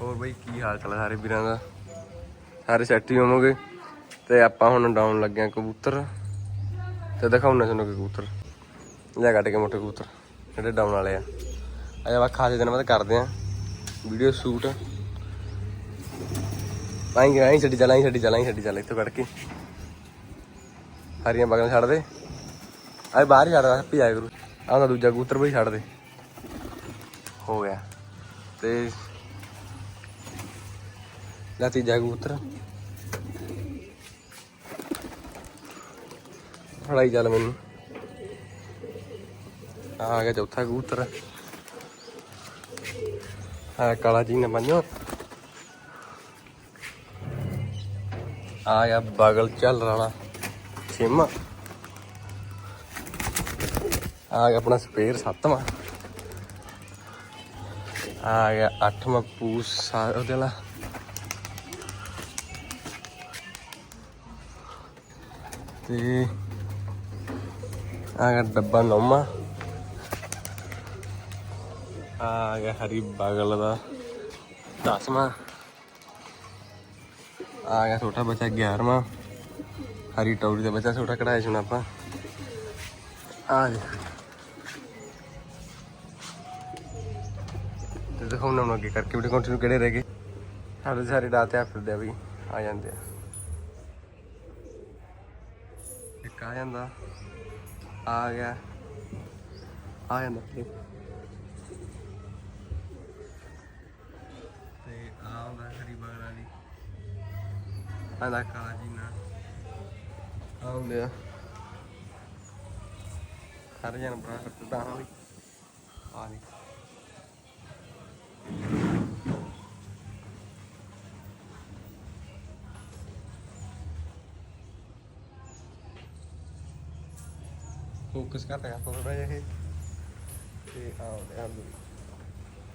ਹੋਰ ਬਈ ਕੀ ਹਾਲ ਚਾਲ ਆ ਸਾਰੇ ਵੀਰਾਂ ਦਾ? ਸਾਰੇ ਸੈੱਟ ਹੀ ਹੋਵੋਗੇ? ਤੇ ਆਪਾਂ ਹੁਣ ਡਾਊਨ ਲੱਗੇ ਆ ਕਬੂਤਰ। ਤੇ ਦਿਖਾਉਣਾ ਤੁਹਾਨੂੰ ਕਬੂਤਰ। ਲੈ ਕੱਟ ਕੇ ਮੋਟੇ ਕਬੂਤਰ, ਜਿਹੜੇ ਡਾਊਨ ਵਾਲੇ ਆ। ਅਜਾ ਆਪਾਂ ਖਾਸੇ ਦਿਨ ਬਾਅਦ ਕਰਦੇ ਆ। ਵੀਡੀਓ ਸ਼ੂਟ ਆਈ ਆਈ ਛੱਡੀ ਚੱਲ, ਆਈ ਛੱਡੀ ਚੱਲ, ਆਈ ਛੱਡੀ ਚੱਲ, ਇੱਥੋਂ ਕੱਢ ਕੇ। ਹਰੀਆਂ ਬਗਲਾਂ ਛੱਡ ਦੇ। ਆਏ ਬਾਹਰ ਹੀ ਛੱਡ ਦੇ ਭੀ ਆਇਆ ਕਰੂ। ਆਹ ਤਾਂ ਦੂਜਾ ਕਬੂਤਰ ਵੀ ਛੱਡ ਦੇ। ਹੋ ਗਿਆ। ਤੇ ਲੈ ਤੀਜਾ ਕਬੂਤਰ ਫੜਾਈ ਚੱਲ ਮੈਨੂੰ ਆਹ ਆ ਗਿਆ ਚੌਥਾ ਕਬੂਤਰ ਆ ਕਾਲਾ ਜੀ ਨੇ ਬੰਨਿਓ ਆ ਗਿਆ ਬਗਲ ਚੱਲ ਵਾਲਾ ਛੇਮਾ ਆ ਗਿਆ ਆਪਣਾ ਸਪੇਅਰ ਸੱਤਵਾਂ ਆ ਗਿਆ ਅੱਠਵਾਂ ਪੂਸ ਸਾ- ਉਹਦੇ ਵਾਲਾ ਤੇ ਆ ਗਿਆ ਡੱਬਾ ਨੌਵਾਂ ਆ ਗਿਆ ਹਰੀ ਬਾਗਲ ਦਾ ਦਸਵਾਂ। ਆ ਗਿਆ ਛੋਟਾ ਬੱਚਾ 11ਵਾਂ ਹਰੀ ਟੌਰੀ ਦਾ ਬੱਚਾ ਛੋਟਾ ਕਢਾਇਆ ਸੀ ਆਪਾਂ। ਆ ਦੇ ਤੇ ਦੇਖੋ ਹੁਣ ਅੱਗੇ ਕਰਕੇ ਵੀਡੀਓ ਕੰਟੀਨਿਊ ਕਿਹੜੇ ਰਹਿ ਗਏ। ਸਾਡੇ ਸਾਰੇ ਰਾਤ ਆ ਫਿਰਦੇ ਆ ਵੀ, ਆ ਜਾਂਦੇ ਆ ਇੱਕ ਆ ਜਾਂਦਾ ਆ ਗਿਆ ਆ ਜਾਂਦਾ ਫਿਰ ਤੇ ਆ ਆਉਂਦਾ ਹਰੀ ਬਗਲਾ ਦੀ ਆਂਦਾ ਕਾਲਾ ਜੀ ਨਾ ਆਉਂਦੇ ਆ ਸਾਰੇ ਜਨ ਬਣਾ ਕਰਦੇ ਤਾਂ ਵੀ ਆ ਨਹੀਂ ਫੋਕਸ ਕਰ ਰਿਹਾ ਥੋੜਾ ਜਿਹਾ ਇਹ ਤੇ ਆਉਂਦੇ ਆ ਵੀ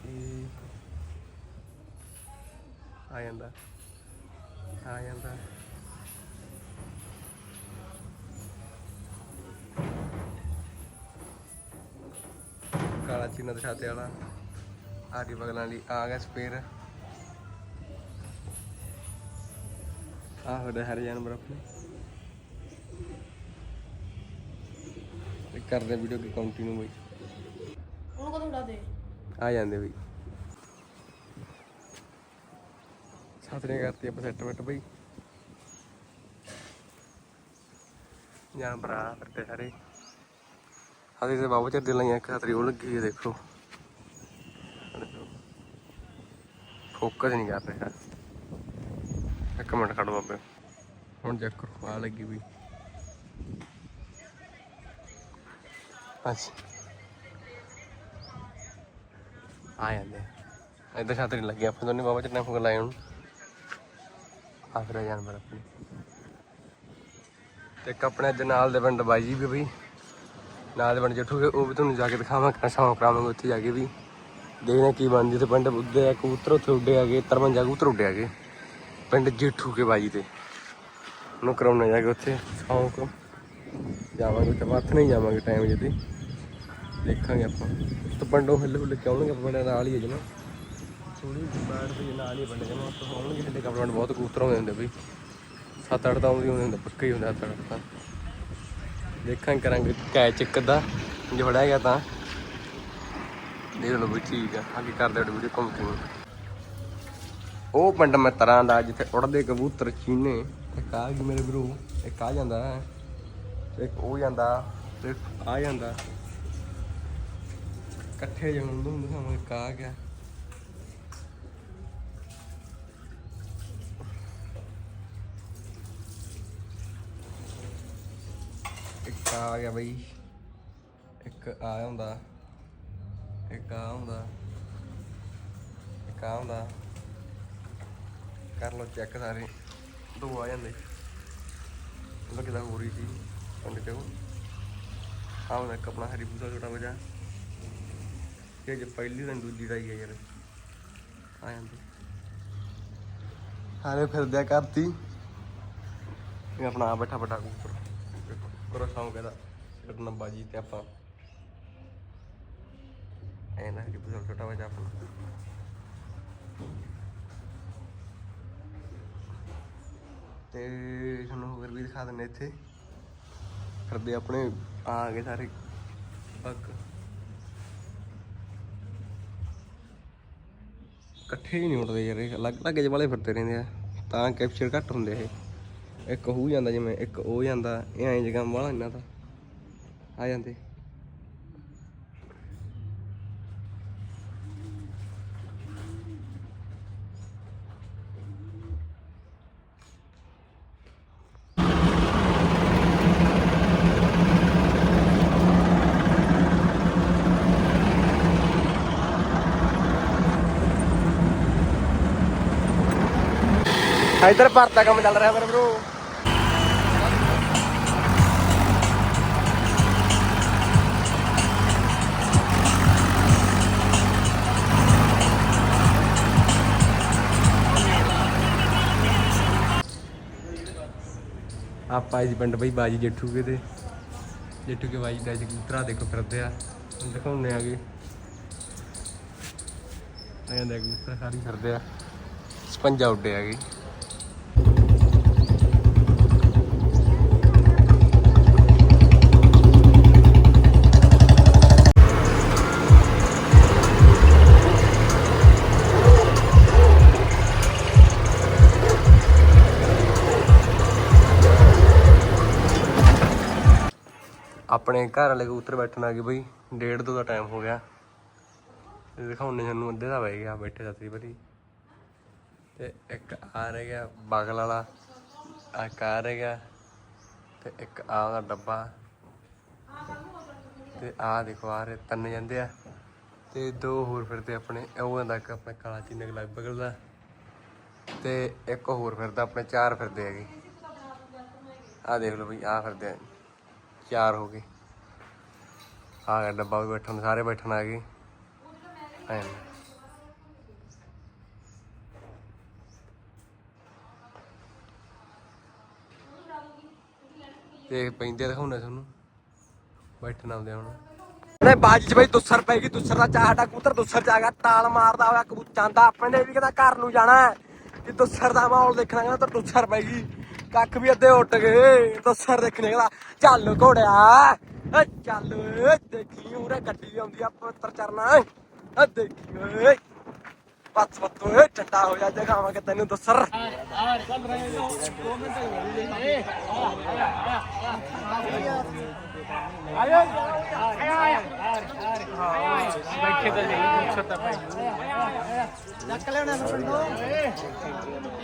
ਇਹ ਆ ਜਾਂਦਾ ਆ ਜਾਂਦਾ ਕਾਲਾ ਚੀਨਾ ਦਿਖਾਤੇ ਵਾਲਾ ਆਰੀ ਬਗਲਾਂ ਇਹ ਕਰਦੇ ਵੀਡੀਓ ਕੀ ਕੰਟੀਨਿਊ ਬਈ। ਉਹਨੂੰ ਕਦੋਂ ਉਡਾ ਦੇ? ਆ ਜਾਂਦੇ ਬਈ। ਸਾਥ ਨੇ ਕਰਤੀ ਆਪਾਂ ਸੈਟਮੈਂਟ ਬਈ। ਜਾਨਵਰ ਆ ਫਿਰਦੇ ਸਾਰੇ। ਹਾਦੀ ਤੇ ਬਾਬੂ ਚਿਰ ਦੇ ਲਾਈਆਂ ਇੱਕ ਖਾਤਰੀ ਉਹ ਲੱਗੀ ਹੈ ਦੇਖੋ। ਫੋਕਸ ਨਹੀਂ ਕਰ ਰਿਹਾ। ਇੱਕ ਮਿੰਟ ਖੜੋ ਬਾਬੇ। ਹੁਣ ਚੈੱਕ ਕਰੋ ਆ ਲੱਗੀ ਵੀ ਅੱਛਾ ਆ ਜਾਂਦੇ ਇਧਰ ਛਾਤਰੀ ਨਹੀਂ ਆਪਾਂ ਦੋਨੇ ਬਾਬਾ ਚਿਰ ਫੋਕ ਲਾਏ ਹੁਣ। ਆ ਫਿਰ ਜਾਨਵਰ ਆਪਣੇ। ਤੇ ਇੱਕ ਆਪਣੇ ਅੱਜ ਨਾਲ ਦੇ ਪਿੰਡ ਬਾਈ ਜੀ ਵੀ ਬਈ। ਨਾਲ ਦੇ ਪਿੰਡ ਜੱਠੂਗੇ ਉਹ ਵੀ ਤੁਹਾਨੂੰ ਜਾ ਕੇ ਦਿਖਾਵਾਂਗੇ ਸ਼ੌਂਕ ਕਰਾਵਾਂਗੇ, ਉੱਥੇ ਜਾ ਕੇ ਵੀ। ਦੇਖਦੇ ਹਾਂ ਕੀ ਬਣਦੀ ਤੇ ਪਿੰਡ ਉੱਦੇ ਆ, ਕਬੂਤਰ ਉੱਥੇ ਉੱਡੇ ਆਗੇ 53 ਕਬੂਤਰ ਉੱਡੇ ਆ ਗਏ ਪਿੰਡ ਜੇਠੂ ਕੇ ਬਾਜੀ ਤੇ ਉਹਨੂੰ ਕਰਾਉਣਾ ਜਾ ਕੇ ਉੱਥੇ, ਸ਼ੌਂਕ। ਜਾਵਾਂਗੇ ਤੇ ਹੱਥ ਨਹੀਂ ਜਾਵਾਂਗੇ ਟਾਈਮ ਜਦੀ ਦੇਖਾਂਗੇ ਆਪਾਂ। ਤੇ ਪਿੰਡੋਂ ਹਿੱਲ ਹੁੱਲ ਕੇ ਆਉਣਗੇ ਆਪਾਂ ਨਾਲ ਹੀ ਹੈ ਜਮਾ ਥੋੜੀ ਬਾੜ ਦੇ ਨਾਲ ਹੀ ਪਿੰਡ ਜਮਾ ਉੱਥੋਂ ਆਉਣਗੇ ਸਾਡੇ ਕਪੜਾਂ ਬਹੁਤ ਕਬੂਤਰ ਆਉਂਦੇ ਹੁੰਦੇ ਬਈ। ਸੱਤ ਅੱਠ ਤਾਂ ਆਉਂਦੇ ਹੁੰਦੇ ਹੁੰਦੇ, ਪੱਕੇ ਹੀ ਹੁੰਦੇ ਸੱਤ ਅੱਠ ਤਾਂ। ਦੇਖਾਂ ਕਰਾਂਗੇ ਕੈਚ ਇੱਕ ਦਾ ਜੇ ਫੜਿਆ ਗਿਆ ਤਾਂ। ਦੇਖ ਲਓ ਵੀ ਠੀਕ ਆ, ਅੱਗੇ ਕਰਦੇ ਹਾਂ ਵੀਡੀਓ ਕੰਟੀਨਿਊ ਉਹ ਪਿੰਡ ਮੈਂ ਤਰਾਂ ਦਾ, ਜਿੱਥੇ ਉੜਦੇ ਕਬੂਤਰ ਚੀਨੇ, ਇੱਕ ਆ ਗਈ ਮੇਰੇ ਵੀਰੋ, ਇੱਕ ਆ ਜਾਂਦਾ ਇੱਕ ਉਹ ਜਾਂਦਾ ਤੇ ਆ ਜਾਂਦਾ। ਇਕੱਠੇ ਜਦੋਂ ਹੁੰਦੇ ਹੁੰਦੇ ਸਾਨੂੰ ਇੱਕ ਆ ਗਿਆ। ਇੱਕ ਆ ਗਿਆ ਬਈ। ਇੱਕ ਆ ਹੁੰਦਾ। ਇੱਕ ਆ ਹੁੰਦਾ। ਇੱਕ ਆ ਹੁੰਦਾ। ਕਰ ਲਓ ਚੈੱਕ ਸਾਰੇ। ਦੋ ਆ ਜਾਂਦੇ। ਉਹਦਾ ਕਿਦਾ ਹੋ ਰਹੀ ਸੀ। పండుగకు ਆਹ ਉਹਦਾ ਕਪੜਾ ਹਰੀ ਬੂਸਾ ਛੋਟਾ ਵਜਾ ਇਹ ਜੇ ਪਹਿਲੀ ਤਾਂ ਦੂਜੀ ਦਾ ਹੀ ਹੈ ਯਾਰ ਆ ਜਾਂਦੇ ਹਾਰੇ ਫਿਰਦਿਆ ਕਰਤੀ ਇਹ ਆਪਣਾ ਆ ਬੈਠਾ ਬਟਾ ਕੂਪਰ ਕਰੋ ਸੌਂ ਕਹਿੰਦਾ ਲੜਨਾ ਬਾਜੀ ਤੇ ਆਪਾਂ ਐ ਨਾ ਹਰੀ ਬੂਸਾ ਛੋਟਾ ਵਜਾ ਆਪਣਾ ਤੇ ਤੁਹਾਨੂੰ ਹੋਰ ਵੀ ਦਿਖਾ ਦਿੰਦੇ ਇੱਥੇ ਫਿਰਦੇ ਆਪਣੇ ਆ ਗਏ ਸਾਰੇ। ਬੱਕ। ਇਕੱਠੇ ਹੀ ਨਹੀਂ ਉੱਡਦੇ ਯਾਰ ਇਹ ਅਲੱਗ ਅਲੱਗ ਜਿਹੇ ਵਾਲੇ ਫਿਰਦੇ ਰਹਿੰਦੇ ਆ। ਤਾਂ ਕੈਪਚਰ ਘੱਟ ਹੁੰਦੇ ਇਹ। ਇੱਕ ਹੋ ਜਾਂਦਾ ਜਿਵੇਂ ਇੱਕ ਉਹ ਜਾਂਦਾ ਇਹ ਐਂ ਜਗ੍ਹਾ ਵਾਲਾ ਇਹਨਾਂ ਦਾ। ਆ ਜਾਂਦੇ। ਇਧਰ ਭਰਤਾ ਕੰਮ ਚੱਲ ਰਿਹਾ ਮੇਰੇ ਬ్రో ਆਪਾਂ ਇਸ ਪਿੰਡ ਬਈ ਬਾਜੀ ਜੱਠੂ ਕੇ ਤੇ ਜੇਠੂ ਕੇ ਬਾਜੀ ਦਾ ਕਬੂਤਰਾ ਦੇਖੋ ਫਿਰਦੇ ਆ। ਦਿਖਾਉਂਦੇ ਆਗੇ ਆ ਜਾਂਦੇ ਕਬੂਤਰ ਸਾਰੀ ਫਿਰਦੇ ਆ। ਸਪੰਜਾ ਉੱਡੇ ਆਗੇ ਆਪਣੇ ਘਰ ਵਾਲੇ ਕਬੂਤਰ ਬੈਠਣ ਆ ਗਏ ਬਈ, ਡੇਢ ਦੋ ਦਾ ਟਾਈਮ ਹੋ ਗਿਆ। ਤੇ ਦਿਖਾਉਣੇ ਸਾਨੂੰ ਅੱਧੇ ਦਾ ਪੈ ਗਿਆ, ਬੈਠੇ ਸਤਰੀ ਭਰੀ ਤੇ ਇੱਕ ਆ ਰਹਿ ਗਿਆ ਬਗਲ ਵਾਲਾ, ਆ ਇੱਕ ਰਹਿ ਗਿਆ, ਤੇ ਇੱਕ ਆ ਦਾ ਡੱਬਾ। ਤੇ ਆ ਦੇਖੋ, ਆ ਰਹੇ ਤਿੰਨ ਜਾਂਦੇ ਆ। ਤੇ ਦੋ ਹੋਰ ਫਿਰਦੇ ਆਪਣੇ, ਉਹ ਜਾਂਦਾ ਆਪਣੇ ਕਾਲਾ ਚੀਨ ਗੁਲਾਬੀ ਬਗਲ ਤੇ ਇੱਕ ਹੋਰ ਫਿਰਦਾ, ਆਪਣੇ ਚਾਰ ਫਿਰਦੇ ਹੈਗੇ। ਆ ਦੇਖ ਲਓ ਬਈ, ਆ ਫਿਰਦੇ ਆ। ਚਾਰ ਹੋ ਗਏ ਆ ਗਿਆ ਡੱਬਾ ਵੀ ਬੈਠਣ, ਸਾਰੇ ਬੈਠਣ ਆ ਗਏ। ਐਂ ਤੇ ਪੈਂਦੇ ਦਿਖਾਉਣਾ ਤੁਹਾਨੂੰ। ਬੈਠਣ ਆਉਂਦੇ ਹੁਣ। ਨੇ ਬਾਜ ਚ ਬਈ ਦੁੱਸਰ ਪੈ ਗਈ, ਦੁੱਸਰ ਦਾ ਚਾਹਟਾ ਕਬੂਤਰ ਦੁੱਸਰ ਚ ਆ ਗਿਆ, ਤਾਲ ਮਾਰਦਾ ਹੋਇਆ ਕਬੂਤਰ ਜਾਂਦਾ। ਆਪਣੇ ਵੀ ਕਹਿੰਦਾ ਘਰ ਨੂੰ ਜਾਣਾ ਹੈ। ਕਿ ਦੁੱਸਰ ਦਾ ਮਾਹੌਲ ਦੇਖਣਾ, ਕਹਿੰਦਾ ਤਾਂ ਦੁੱਸਰ ਪੈ ਗਈ। ਕੱਖ ਵੀ ਅੱਧੇ ਉੱਟ ਗਏ ਦੁੱਸਰ ਦੇਖਣੇ ਕਹਿੰਦਾ ਚੱਲ ਘੋੜਿਆ, ਏ ਚੱਲ ਓਏ ਦੇਖੀ ਉਰੇ ਗੱਡੀ ਆਉਂਦੀ ਆ ਪਵਿੱਤਰ ਚਰਨਾ, ਏ ਦੇਖੀ ਓਏ ਪੱਤ ਪੱਤ ਓਏ ਟੱਟਾ ਹੋ ਜਾ ਜਗਾਵਾਂਗੇ ਤੈਨੂੰ ਦੁੱਸਰ।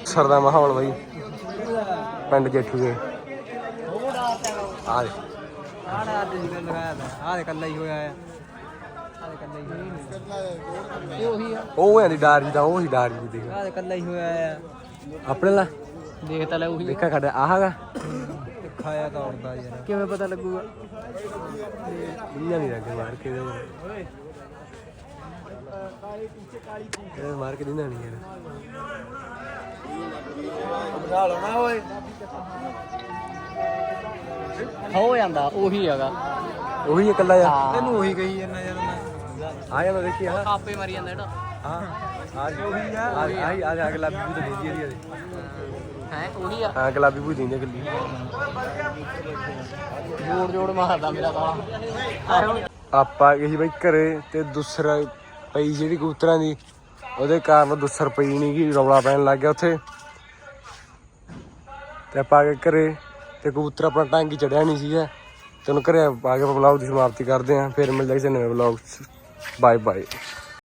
ਸਰ ਮਾਹੌਲ ਬਈ। ਪਿੰਡ ਜੇਠੂ ਦੇ ਆ ਦੇ ਆਹ ਅੱਜ ਜਿਗਰ ਲਗਾਇਆ ਤਾ ਆਹ ਕੱਲਾ ਹੀ ਹੋਇਆ ਆ ਆਹ ਕੱਲਾ ਹੀ ਹੋਇਆ ਇਹ ਉਹੀ ਆ ਉਹ ਐਂ ਦੀ ਡਾਰੀ ਦਾ ਉਹ ਹੀ ਡਾਰੀ ਦੀ ਦੇਖ। ਆਹ ਕੱਲਾ ਹੀ ਹੋਇਆ ਆ ਆਪਣੇ ਲਾ ਦੇਖ ਤਾਂ ਲੈ ਉਹੀ ਦੇਖਾ ਖੜਾ ਆਹਾਗਾ ਖਾਇਆ ਤਾਂ ਉੜਦਾ ਯਾਰ ਕਿਵੇਂ ਪਤਾ ਲੱਗੂਗਾ? ਦੁਨੀਆ ਨਹੀਂ ਲੱਗੇ ਮਾਰ ਕੇ ਦੇ ਇਹ ਮਾਰ ਕੇ ਦਿੰਦਾ ਨਹੀਂ ਯਾਰ ਓਏ। ਹੋ ਜਾਂਦਾ ਉਹੀ ਹੈਗਾ। ਉਹੀ ਇਕੱਲਾ ਆ। ਤੈਨੂੰ ਉਹੀ ਕਹੀ ਜਾਂਦਾ ਯਾਰ ਮੈਂ। ਆ ਜਾਂਦਾ ਦੇਖੀ ਆ। ਆਪੇ ਮਰੀ ਜਾਂਦਾ ਜਿਹੜਾ। ਹਾਂ ਆ ਉਹੀ ਆ। ਆ ਆ ਅਗਲਾ ਵੀ ਤਾਂ ਦੇਦੀ ਇਹਦੀ। ਹੈ ਉਹੀ ਆ। ਹਾਂ ਗੁਲਾਬੀ ਭੂਈ ਦਿੰਦੇ ਗੱਲੀ ਜੋੜ ਜੋੜ ਮਾਰਦਾ ਮੇਰਾ ਤਾਂ ਆਪਾਂ ਗਏ ਸੀ ਬਈ ਘਰੇ ਤੇ ਦੂਸਰਾ ਪਈ ਜਿਹੜੀ ਕਬੂਤਰਾਂ ਦੀ। ਉਹਦੇ ਕਾਰਨ ਦੂਸਰ ਪਈ ਨਹੀਂ ਕਿ ਰੌਲਾ ਪੈਣ ਲੱਗ ਗਿਆ ਉੱਥੇ। ਤੇ ਆਪਾਂ ਆ ਕੇ ਘਰੇ, ਤੇ ਕਬੂਤਰ ਆਪਣਾ ਟਾਂਗੀ ਚੜਿਆ ਨਹੀਂ ਸੀਗਾ। ਤੇ ਉਹਨੂੰ ਘਰੇ ਆ ਕੇ ਵਲੌਗ ਦੀ ਸਮਾਪਤੀ ਕਰਦੇ ਆਂ ਫਿਰ ਮਿਲਦੇ ਕਿਸੇ ਨਵੇਂ ਵਲੌਗ ਬਾਏ ਬਾਏ